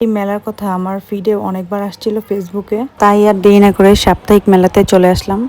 এই মেলার কথা আমার ফিডে অনেকবার আসছিল ফেসবুকে তাই আর দেরি না করে সাপ্তাহিক মেলাতে চলে আসলাম।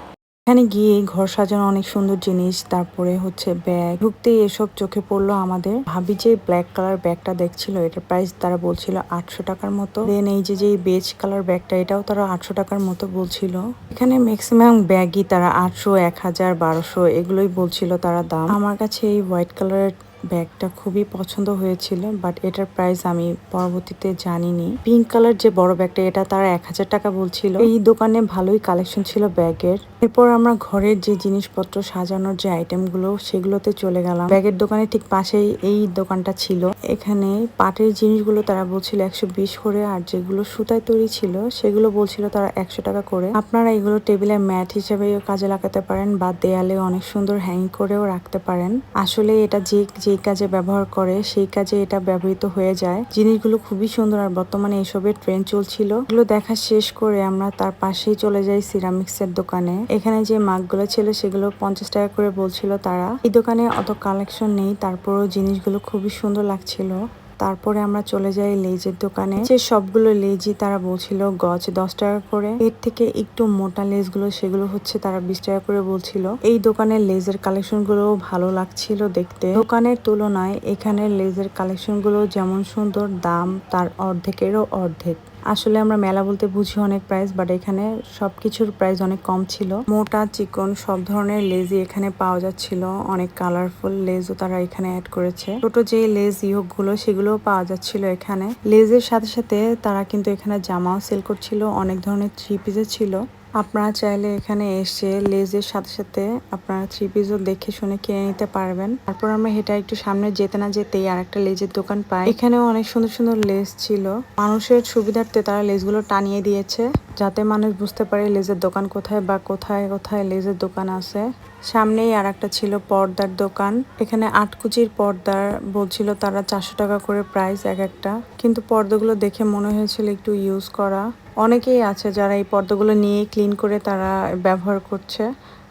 এখানে গিয়ে ঘর সাজানো অনেক সুন্দর জিনিস তারপরে হচ্ছে ব্যাগ ঢুকতেই এসব চোখে পড়ল আমাদের। ভাবি যে ব্ল্যাক কালার ব্যাগটা দেখছিল এটার প্রাইস তারা বলছিল আটশো টাকার মতো। দেন এই যে যে বেজ কালার ব্যাগটা এটাও তারা আটশো টাকার মতো বলছিল। এখানে ম্যাক্সিমাম ব্যাগই তারা আটশো এক হাজার বারোশো এগুলোই বলছিল তারা দাম। আমার কাছে এই হোয়াইট কালারের ব্যাগটা খুবই পছন্দ হয়েছিল বাট এটার প্রাইস আমি পরবর্তীতে জানিনি। পিঙ্ক কালার যে বড় ব্যাগটা, এটা তারা এক হাজার টাকা বলছিল। এই দোকানে ভালোই কালেকশন ছিল ব্যাগের। এরপর আমরা ঘরের যে জিনিসপত্র সাজানোর যে আইটেমগুলো, সেগুলোতে চলে গেলাম। ব্যাগের দোকানে ঠিক পাশেই এই দোকানটা ছিল। এখানে পাটের জিনিসগুলো তারা বলছিল একশো বিশ করে, আর যেগুলো সুতায় তৈরি ছিল, সেগুলো বলছিল তারা একশো টাকা করে। আপনারা এগুলো টেবিলে ম্যাট হিসেবে কাজে লাগাতে পারেন, বা দেয়ালে অনেক সুন্দর হ্যাং করেও রাখতে পারেন। আসলে এটা যে যে কাজে ব্যবহার করে, সেই কাজে এটা ব্যবহৃত হয়ে যায়। জিনিসগুলো খুবই সুন্দর, আর বর্তমানে এসবের ট্রেন চলছিল। এগুলো দেখা শেষ করে আমরা তার পাশেই চলে যাই সিরামিক্সের দোকানে। এখানে যে মাগগুলো ছিল সেগুলো পঞ্চাশ টাকা করে বলছিল তারা। এই দোকানে অত কালেকশন নেই, তারপরও জিনিসগুলো খুবই সুন্দর লাগছিল। তারপরে আমরা চলে যাই লেজের দোকানে। যে সবগুলো লেজই তারা বলছিল গজ দশ টাকা করে। এর থেকে একটু মোটা লেজগুলো, সেগুলো হচ্ছে তারা বিশ টাকা করে বলছিল। এই দোকানের লেজের কালেকশনগুলো ভালো লাগছিল দেখতে। দোকানের তুলনায় এখানে লেজের কালেকশনগুলো যেমন সুন্দর, দাম তার অর্ধেকেরও অর্ধেক। আসলে আমরা মেলা বলতে বুঝি অনেক প্রাইস বাট এখানে সব কিছুর প্রাইস অনেক কম ছিল। মোটা চিকন সব ধরনের লেজই এখানে পাওয়া যাচ্ছিল। অনেক কালারফুল লেজও তারা এখানে অ্যাড করেছে। ছোট যে লেজ ইয়োগগুলো সেগুলোও পাওয়া যাচ্ছিল এখানে। লেজের সাথে সাথে তারা কিন্তু এখানে জামাও সেল করছিল। অনেক ধরনের থ্রি পিসও ছিল। আপনারা চাইলে এখানে এসে লেজের সাথে সাথে আপনারা থ্রি পিসও দেখে শুনে কিনে নিতে পারবেন। তারপর আমরা হেঁটে একটু সামনে যেতে না যেতেই আর একটা লেজের দোকান পাই। এখানেও অনেক সুন্দর সুন্দর লেজ ছিল। মানুষের সুবিধার্থে তারা লেজগুলো টানিয়ে দিয়েছে, যাতে মানুষ বুঝতে পারে লেজের দোকান কোথায় বা কোথায় কোথায় লেজের দোকান আছে। সামনেই আর একটা ছিল পর্দার দোকান। এখানে আটকুচির পর্দার বলছিল তারা চারশো টাকা করে প্রাইস এক একটা। কিন্তু পর্দাগুলো দেখে মনে হয়েছিল একটু ইউজ করা। অনেকেই আছে যারা এই পর্দাগুলো নিয়ে ক্লিন করে তারা ব্যবহার করছে,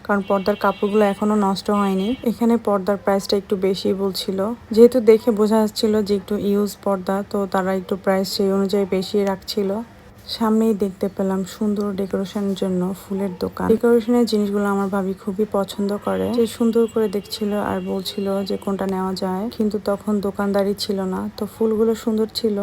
কারণ পর্দার কাপড়গুলো এখনও নষ্ট হয়নি। এখানে পর্দার প্রাইসটা একটু বেশি বলছিল। যেহেতু দেখে বোঝা যাচ্ছিল যে একটু ইউজ পর্দা, তো তারা একটু প্রাইস সেই অনুযায়ী বেশি রাখছিল। সামনেই দেখতে পেলাম সুন্দর ডেকোরেশনের জন্য ফুলের দোকান। ডেকোরেশনের জিনিসগুলো আমার ভাবি খুবই পছন্দ করে। যে সুন্দর করে দেখছিল আর বলছিল যে কোনটা নেওয়া যায়, কিন্তু তখন দোকানদারি ছিল না। তো ফুলগুলো সুন্দর ছিল।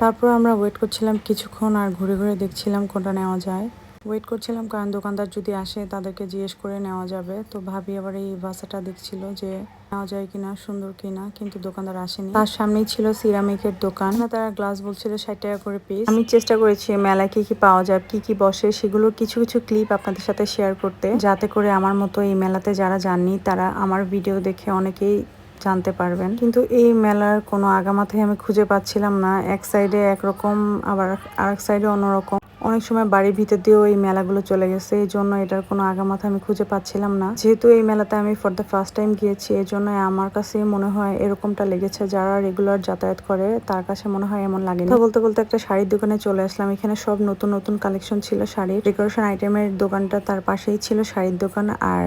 তারপর আমরা ওয়েট করছিলাম কিছুক্ষণ আর ঘুরে ঘুরে দেখছিলাম কোনটা নেওয়া যায়। ওয়েট করছিলাম কারণ দোকানদার যদি আসে তাদেরকে জিজ্ঞেস করে নেওয়া যাবে। তো ভাবি আবার এই বাসাটা দেখছিল যে নেওয়া যায় কিনা, সুন্দর কিনা, কিন্তু দোকানদার আসেনি। তার সামনেই ছিল সিরামিকের দোকান। তারা গ্লাস বলছিল ষাট টাকা করে পিস আমি চেষ্টা করেছি মেলায় কি কি পাওয়া যায়, কি কি বসে, সেগুলো কিছু কিছু ক্লিপ আপনাদের সাথে শেয়ার করতে। যাতে করে আমার মতো এই মেলাতে যারা যাননি, তারা আমার ভিডিও দেখে অনেকেই জানতে পারবেন। কিন্তু এই মেলার কোনো আগামাথায় আমি খুঁজে পাচ্ছিলাম না। এক সাইডে একরকম, আবার আরেক সাইডে অন্যরকম। অনেক সময় বাড়ির ভিতর দিয়েও এই মেলাগুলো চলে গেছে। এই জন্য এটার কোনো আগামাথা আমি খুঁজে পাচ্ছিলাম না। যেহেতু এই মেলাতে আমি ফর দ্য ফার্স্ট টাইম গিয়েছি, এই জন্য আমার কাছে মনে হয় এরকমটা লেগেছে। যারা রেগুলার যাতায়াত করে, তার কাছে মনে হয় এমন লাগে না বলতে বলতে একটা শাড়ির দোকানে চলে আসলাম। এখানে সব নতুন নতুন কালেকশন ছিল শাড়ির। ডেকোরেশন আইটেমের দোকানটা তার পাশেই ছিল শাড়ির দোকান। আর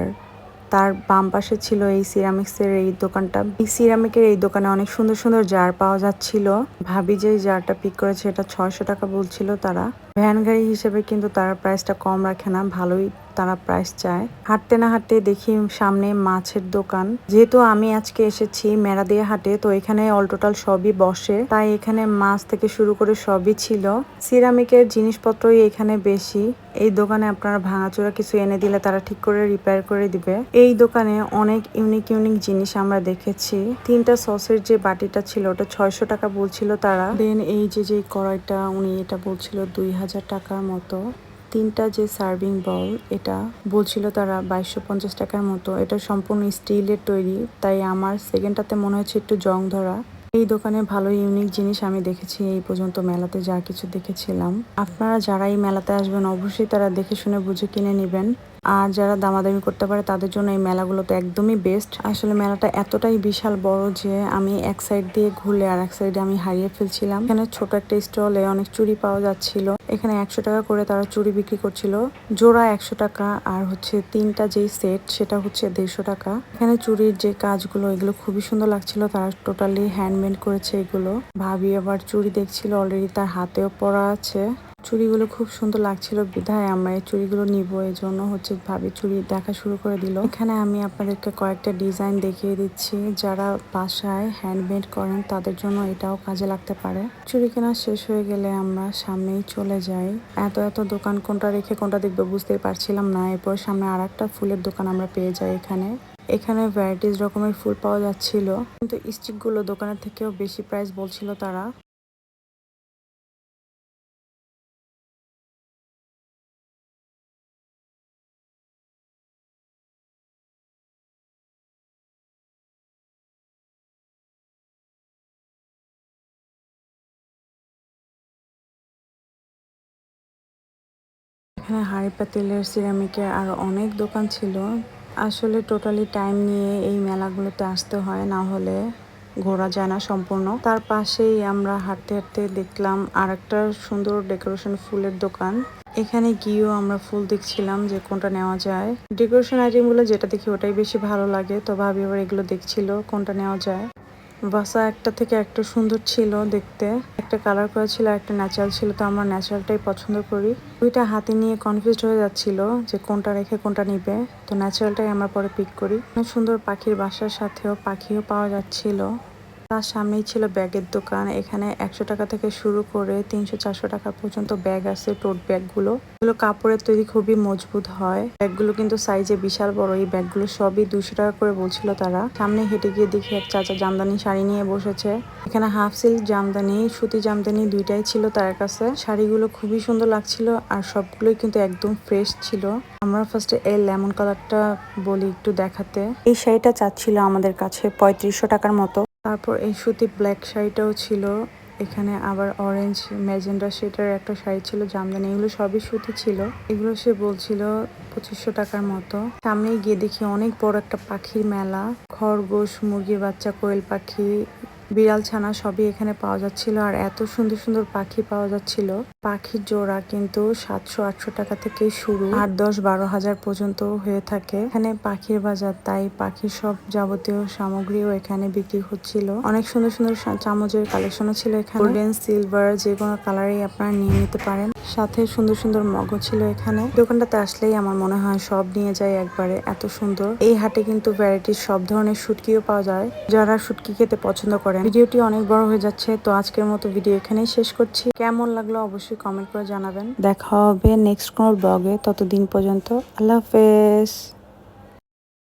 তার বাম পাশে ছিল এই সিরামিক্সের এই দোকানটা। এই সিরামিকের এই দোকানে অনেক সুন্দর সুন্দর জার পাওয়া যাচ্ছিল। ভাবি যে জারটা পিক করেছে, এটা ছয়শো টাকা বলছিল তারা। ভ্যান গাড়ি হিসেবে কিন্তু তারা প্রাইসটা কম রাখে না, ভালোই তারা প্রাইস চায়। হাঁটতে না হাঁটতে দেখি সামনে মাছের দোকান। যেহেতু আমি আজকে এসেছি মেরাদিয়া হাটে, তো এখানে অল টোটাল সবই বসে। তাই এখানে মাছ থেকে শুরু করে সবই ছিল। সিরামিকের জিনিসপত্রই এখানে বেশি। এই দোকানে আপনারা ভাঙাচোরা কিছু এনে দিলে তারা ঠিক করে রিপেয়ার করে দিবে। এই দোকানে অনেক ইউনিক ইউনিক জিনিস আমরা দেখেছি। তিনটা সসের যে বাটিটা ছিল, ওটা ছয়শো টাকা বলছিল তারা। দেন এই যে যে কড়াইটা, উনি এটা বলছিল দুই হাজার টাকার মতো। তিনটা যে সার্ভিং বল, এটা বলছিল তারা বাইশশো পঞ্চাশ টাকার মতো। এটা সম্পূর্ণ স্টিলের তৈরি, তাই আমার সেকেন্ডটাতে মনে হচ্ছে একটু জং ধরা। এই দোকানে ভালো ইউনিক জিনিস আমি দেখেছি, এই পর্যন্ত মেলাতে যা কিছু দেখেছিলাম। আপনারা যারা এই মেলাতে আসবেন, অবশ্যই তারা দেখে শুনে বুঝে কিনে নেবেন। আর যারা দামাদামি করতে পারে, তাদের জন্য এই মেলাগুলো তো একদমই বেস্ট আসলে মেলাটা এতটাই বিশাল বড় যে আমি এক সাইড দিয়ে ঘুরলে আর এক সাইডে আমি হারিয়ে ফেলছিলাম। এখানে ছোট একটা স্টলে অনেক চুরি পাওয়া যাচ্ছিল। এখানে একশো টাকা করে তারা চুড়ি বিক্রি করছিল। জোড়া একশো টাকা আর হচ্ছে তিনটা যেই সেট সেটা হচ্ছে দেড়শো টাকা। এখানে চুড়ির যে কাজগুলো, এগুলো খুবই সুন্দর লাগছিল। তারা টোটালি হ্যান্ডমেড করেছে এগুলো। ভাবি আবার চুড়ি দেখছিল অলরেডি তার হাতেও পরা আছে। চুড়িগুলো খুব সুন্দর লাগছিল। বিধায় আমরা এই চুড়িগুলো নিব এই জন্য হচ্ছে ভাবি চুড়ি দেখা শুরু করে দিল। এখানে আমি আপনাদেরকে কয়েকটা ডিজাইন দেখিয়ে দিচ্ছি। যারা বাসায় হ্যান্ডমেড করেন, তাদের জন্য এটাও কাজে লাগতে পারে। চুড়ি কেনা শেষ হয়ে গেলে আমরা সামনেই চলে যাই। এত এত দোকান কোনটা রেখে কোনটা দেখবে বুঝতেই পারছিলাম না। এরপর সামনে আর একটা ফুলের দোকান আমরা পেয়ে যাই এখানে। এখানে ভ্যারাইটিস রকমের ফুল পাওয়া যাচ্ছিল। কিন্তু স্টিকগুলো দোকানের থেকেও বেশি প্রাইস বলছিল তারা। এখানে হাঁড়ি পাতিলের সিরামিকের আরও অনেক দোকান ছিল। আসলে টোটালি টাইম নিয়ে এই মেলাগুলোতে আসতে হয়, না হলে ঘোরা যায় না সম্পূর্ণ। তার পাশেই আমরা হাঁটতে হাঁটতে দেখলাম আর একটা সুন্দর ডেকোরেশন ফুলের দোকান। এখানে গিয়েও আমরা ফুল দেখছিলাম যে কোনটা নেওয়া যায়। ডেকোরেশন আইটেমগুলো যেটা দেখি ওটাই বেশি ভালো লাগে, তো ভাবি আবার এগুলো দেখছিল, কোনটা নেওয়া যায়। বাসা একটা থেকে একটা সুন্দর ছিল দেখতে। একটা কালার করা ছিল একটা ন্যাচারাল ছিল, তো আমরা ন্যাচারালটাই পছন্দ করি। দুইটা হাতে নিয়ে কনফিউজ হয়ে যাচ্ছিল যে কোনটা রেখে কোনটা নিবে। তো ন্যাচারালটাই আমরা পরে পিক করি। অনেক সুন্দর পাখির বাসার সাথেও পাখিও পাওয়া যাচ্ছিল। তার সামনেই ছিল ব্যাগের দোকান। এখানে একশো টাকা থেকে শুরু করে তিনশো চারশো টাকা পর্যন্ত ব্যাগ আছে, টোট ব্যাগগুলো। এগুলো কাপড়ের তৈরি খুবই মজবুত হয়। ব্যাগগুলো কিন্তু সাইজে বিশাল বড়। এই ব্যাগগুলো সবই দুশো টাকা করে বলছিল তারা। সামনে হেঁটে গিয়ে দেখি এক চাচা জামদানি শাড়ি নিয়ে বসেছে। এখানে হাফ সিল্ক জামদানি, সুতি জামদানি দুইটাই ছিল তার কাছে। শাড়িগুলো খুবই সুন্দর লাগছিল আর সবগুলোই কিন্তু একদম ফ্রেশ ছিল। আমরা ফার্স্টে এই লেমন কালারটা বলি একটু দেখাতে। এই শাড়িটা চাচ্ছিল আমাদের কাছে পঁয়ত্রিশশো টাকার মতো। তারপর এই সুতি ব্ল্যাক শাড়িটাও ছিল। এখানে আবার অরেঞ্জ ম্যাজেন্ডা সেটার একটা শাড়ি ছিল, জামদানি, এগুলো সবই সুতি ছিল। এগুলো সে বলছিল পঁচিশশো টাকার মতো। সামনে গিয়ে দেখি অনেক বড় একটা পাখির মেলা। খরগোশ, মুরগির বাচ্চা, কোয়েল পাখি বিড়াল ছানা সবই এখানে পাওয়া যাচ্ছিল আর এত সুন্দর সুন্দর পাখি পাওয়া যাচ্ছিল। পাখির জোড়া কিন্তু সাতশো আটশো টাকা থেকে শুরু। আট, দশ, বারো হাজার পর্যন্ত হয়ে থাকে। এখানে পাখির বাজার, তাই পাখির সব যাবতীয় সামগ্রীও এখানে বিক্রি হচ্ছিল। অনেক সুন্দর সুন্দর চামচের কালেকশনও ছিল এখানে। গোল্ডেন সিলভার যে কোনো কালারেই আপনারা নিয়ে নিতে পারেন। সাথে সুন্দর সুন্দর মগও ছিল এখানে। দোকানটাতে আসলেই আমার মনে হয় সব নিয়ে যায় একবারে, এত সুন্দর। এই হাটে কিন্তু ভ্যারাইটির সব ধরনের শুটকিও পাওয়া যায়। যারা শুটকি খেতে পছন্দ করেন, ভিডিওটি অনেক বড় হয়ে যাচ্ছে, তো আজকের মতো ভিডিও এখানেই শেষ করছি। কেমন লাগল অবশ্যই কমেন্ট করে জানাবেন। দেখা হবে নেক্সট কোনো ব্লগে ততদিন পর্যন্ত, আল্লাহ হাফেজ।